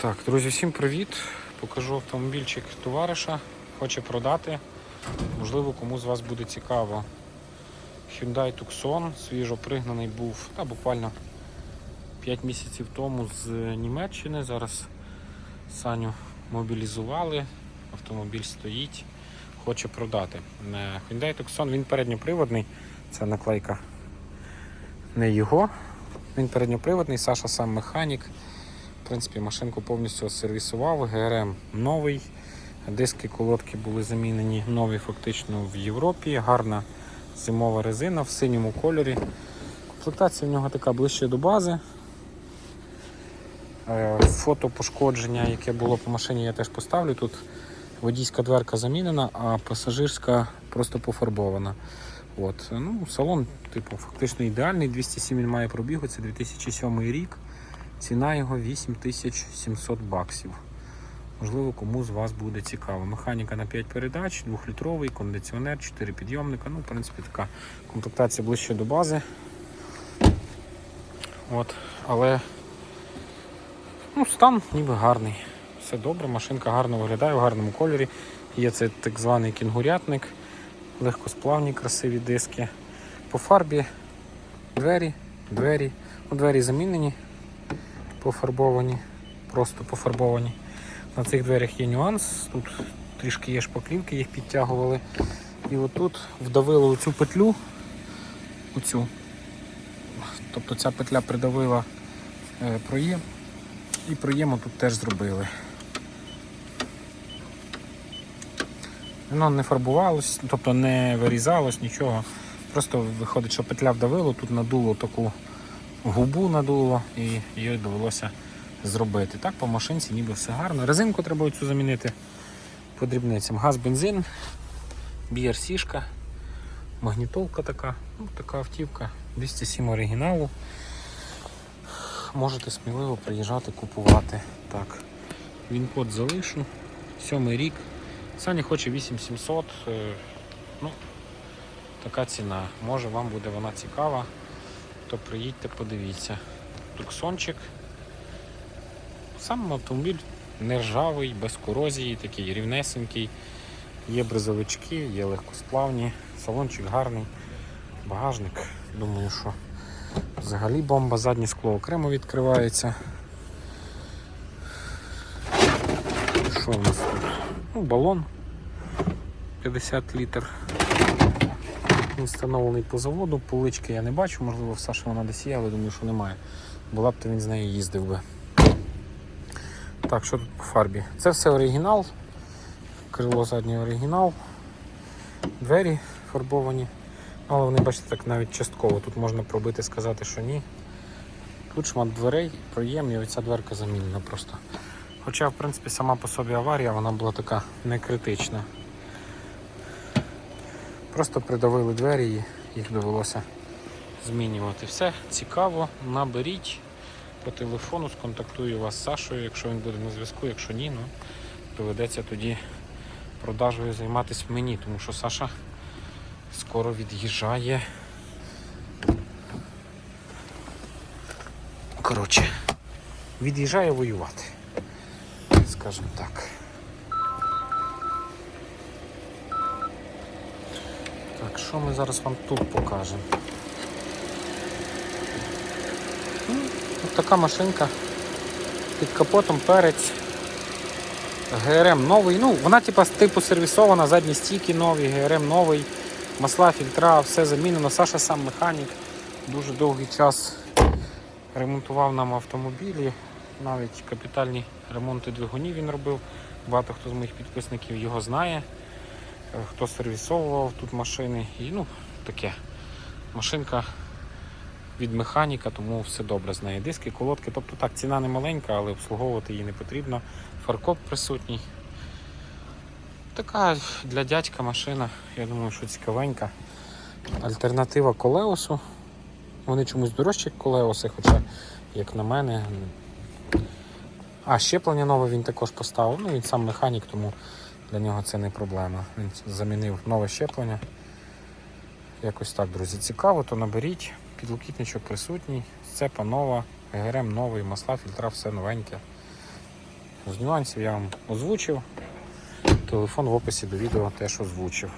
Так, друзі, всім привіт! Покажу автомобільчик товариша. Хоче продати. Можливо, кому з вас буде цікаво. Hyundai Tucson, свіжо пригнаний був та буквально 5 місяців тому з Німеччини. Зараз Саню мобілізували, автомобіль стоїть, хоче продати. Е, Hyundai Tucson, він передньоприводний, це наклейка не його. Він передньоприводний, Саша сам механік. В принципі, машинку повністю сервісував, ГРМ новий. Диски колодки були замінені нові фактично в Європі. Гарна зимова резина в синьому кольорі. Комплектація в нього така ближче до бази. Е, Фото пошкодження, яке було по машині, я теж поставлю. Тут водійська дверка замінена, а пасажирська просто пофарбована. От. Ну, салон, типу, фактично ідеальний. 207 він має пробігу, це 2007 рік. Ціна його 8700 баксів. Можливо, кому з вас буде цікаво. Механіка на 5 передач, 2-літровий, кондиціонер, 4 підйомника. Ну, в принципі, така комплектація ближче до бази. От, але ну, стан ніби гарний. Все добре, машинка гарно виглядає в гарному кольорі. Є це так званий кінгурятник, легкосплавні, красиві диски. По фарбі двері, двері. Ну, двері замінені, пофарбовані, просто пофарбовані. На цих дверях є нюанс. Тут трішки є шпаклівки, їх підтягували. І отут вдавили оцю петлю. Оцю. Тобто ця петля придавила е, проєм. І проєму тут теж зробили. Воно не фарбувалось, тобто не вирізалось нічого. Просто виходить, що петля вдавило, тут надуло таку губу надуло і її довелося зробити. Так, по машинці ніби все гарно. Резинку треба цю замінити по дрібницям. Газ, бензин, BRC-шка, магнітолка така, ну, така автівка, 207 оригіналу. Можете сміливо приїжджати купувати. Так, він код залишу. Сьомий рік. Саня хоче 8700. е, Ну, така ціна. Може вам буде вона цікава, то приїдьте, подивіться. Туксончик. Сам автомобіль не ржавий, без корозії, такий рівнесенький. Є бризовички, є легкосплавні, салончик гарний, багажник. Думаю, що взагалі бомба, заднє скло окремо відкривається. Що у нас тут? Ну, балон 50 літр. Встановлений по заводу, полички я не бачу, можливо, в Саші вона десь є, але думаю, що немає. Була б, то він з нею їздив би. Так, що тут по фарбі? Це все оригінал. Крило заднє оригінал. Двері фарбовані. Але вони, бачите, так навіть частково. Тут можна пробити, сказати, що ні. Тут шмат дверей, проєм і оця дверка замінена просто. Хоча, в принципі, сама по собі аварія, вона була така не критична. Просто придавили двері і їх довелося змінювати. Все цікаво, наберіть по телефону, сконтактую вас з Сашою, якщо він буде на зв'язку, якщо ні, ну доведеться тоді продажею займатися мені, тому що Саша скоро від'їжджає. Коротше, від'їжджає воювати, скажімо так. Що ми зараз вам тут покажемо? Ну, Ось така машинка під капотом перець. ГРМ новий. Ну, вона типа типу сервісована, задні стійки нові, ГРМ новий, масла, фільтра, все замінено. Саша сам механік. Дуже довгий час ремонтував нам автомобілі. Навіть капітальні ремонти двигунів він робив. Багато хто з моїх підписників його знає. Хто сервісовував тут машини. І ну, таке. Машинка від механіка, тому все добре з нею. Диски, колодки. Тобто так, ціна не маленька, але обслуговувати її не потрібно. Фаркоп присутній. Така для дядька машина, я думаю, що цікавенька. Альтернатива колеосу. Вони чомусь дорожчі, колеоси, хоча, як на мене. А, щеплення нове він також поставив. Ну, він сам механік, тому для нього це не проблема. Він замінив нове щеплення. Якось так, друзі. Цікаво, то наберіть. Підлокітничок присутній, сцепа нова, ГРМ новий, масла, фільтра, все новеньке. З нюансів я вам озвучив. Телефон в описі до відео теж озвучив.